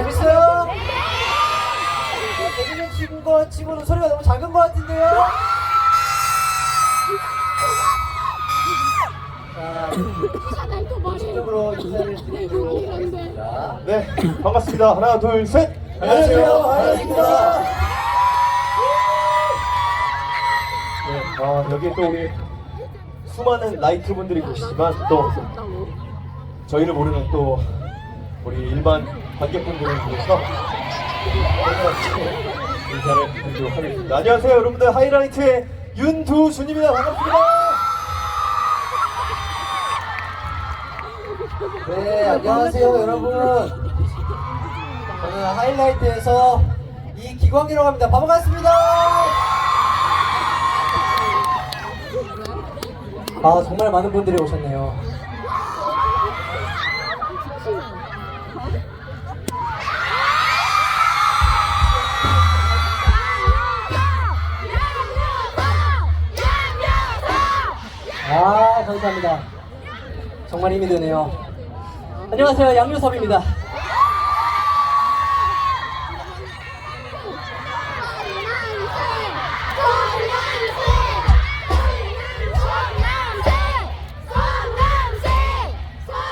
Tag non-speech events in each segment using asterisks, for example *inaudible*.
재밌어요? 재밌는 친거 치고는 소리가 너무 작은 것 같은데요? 자, 공식적으로 인사를 드리도록 하겠습니다. 네, 반갑습니다. 하나, 둘, 셋. 안녕하세요, 하이라이트입니다. 네, 아, 여기 또 우리 수많은 라이트 분들이 계시지만 또 저희를 모르는 또 우리 일반 관객분들을 위해서 인사를 드리도록 하겠습니다. 안녕하세요, 여러분들. 하이라이트의 윤두준입니다. 반갑습니다. 네, 안녕하세요, 여러분. 저는 하이라이트에서 이기광이라고 합니다. 반갑습니다. 아, 정말 많은 분들이 오셨네요. 감사합니다. 정말 힘이 드네요. 안녕하세요, 양유섭입니다.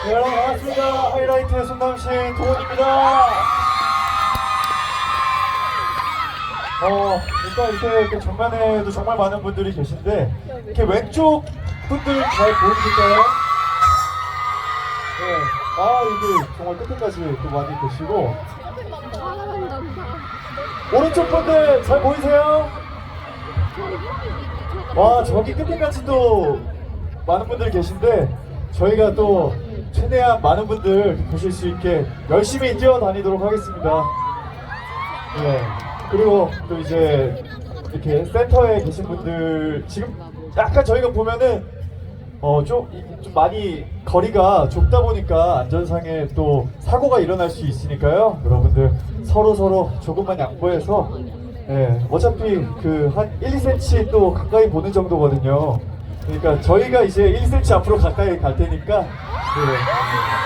네, 여러분 반갑습니다. 하이라이트의 손남신 도원입니다. 어, 일단 이렇게, 이렇게 정면에도 정말 많은 분들이 계신데 이렇게 왼쪽 분들 잘 보이실까요? 네, 아 이게 정말 끝까지 또 많이 계시고 오른쪽 분들 잘 보이세요? 와 저기 끝에까지 또 많은 분들 계신데 저희가 또 최대한 많은 분들 보실 수 있게 열심히 뛰어다니도록 하겠습니다. 네. 그리고 또 이제 이렇게 센터에 계신 분들 지금 약간 저희가 보면은 어좀 좀 많이 거리가 좁다 보니까 안전상에 또 사고가 일어날 수 있으니까요. 여러분들 서로 서로 조금만 양보해서 예, 어차피 그 한 1, 2cm 또 가까이 보는 정도거든요. 그러니까 저희가 이제 1cm 앞으로 가까이 갈 테니까 네,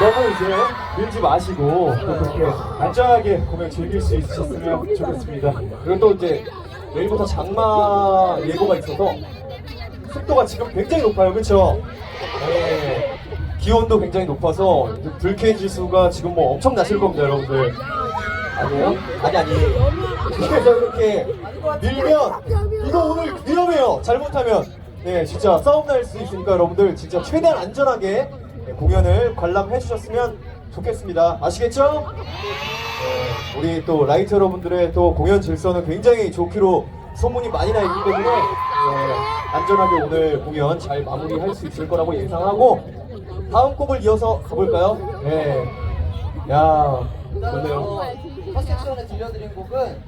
너무 이제 밀지 마시고 또 그렇게 안전하게 공연 즐길 수 있으셨으면 좋겠습니다. 그리고 또 이제 내일부터 장마 예보가 있어서 습도가 지금 굉장히 높아요, 그렇죠? 네. 기온도 굉장히 높아서 불쾌 지수가 지금 뭐 엄청 나실 겁니다, 여러분들. 아니에요? 아니 아니. 그래서 이렇게 밀면 이거 오늘 위험해요. 잘못하면 네 진짜 싸움 날 수 있으니까 여러분들 진짜 최대한 안전하게 네, 공연을 관람해 주셨으면 좋겠습니다. 아시겠죠? 네, 우리 또 라이트 여러분들의 또 공연 질서는 굉장히 좋기로 소문이 많이 나 있기 때문에 네, 안전하게 오늘 공연 잘 마무리할 수 있을 거라고 예상하고 다음 곡을 이어서 가볼까요? 네. 야, 좋네요. 첫 섹션에 들려드린 곡은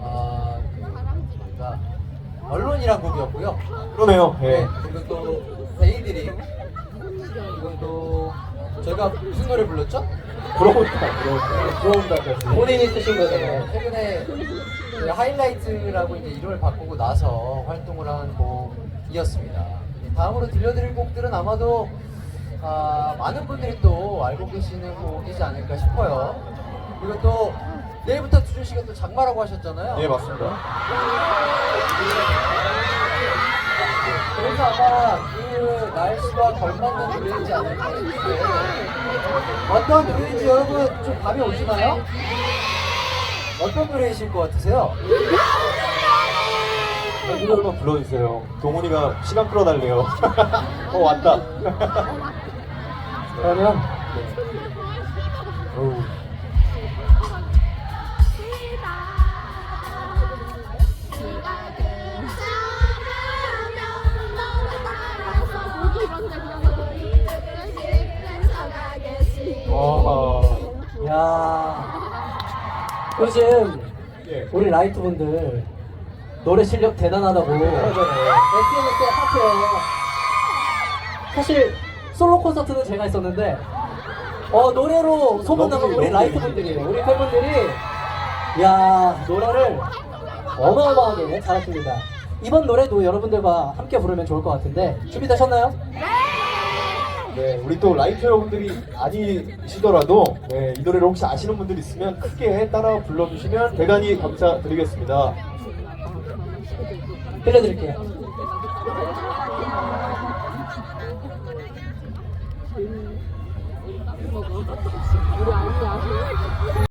어, 그러니까 언론이란 곡이었고요. 그러네요. 네, 네. 그리고 또 데이드림 그리고 또 저희가 무슨 노래 불렀죠? 부러운다, 부러운다. 부러운다까지. 본인이 쓰신 거잖아요. 최근에 그 하이라이트라고 이제 이름을 바꾸고 나서 활동을 한 곡이었습니다. 다음으로 들려드릴 곡들은 아마도 아, 많은 분들이 또 알고 계시는 곡이지 않을까 싶어요. 그리고 또 내일부터 두준 씨가 또 장마라고 하셨잖아요. 네, 맞습니다. 그래서 아마 그 날씨와 걸맞는 노래이지 않을까 싶은데 어떤 노래인지 여러분 좀 감이 오시나요? 어떤 노래이실 것 같으세요? 한 곡만 불러주세요. 동훈이가 시간 끌어달래요. *laughs* 어, 왔다. 그러면 어우. 요즘 예. 우리 라이트 분들 노래 실력 대단하다고. SNS에 핫해요. 사실 솔로 콘서트는 제가 했었는데 어 노래로 소문난 건 우리 너무 라이트 분들이에요. 우리 팬분들이 야 노래를 어마어마하게 잘하십니다. 이번 노래도 여러분들과 함께 부르면 좋을 것 같은데 준비되셨나요? 네. 네, 우리 또 라이터 여러분들이 아니시더라도 네, 이 노래를 혹시 아시는 분들 있으면 크게 따라 불러주시면 대단히 감사드리겠습니다. 들려드릴게요. 우리 아니야.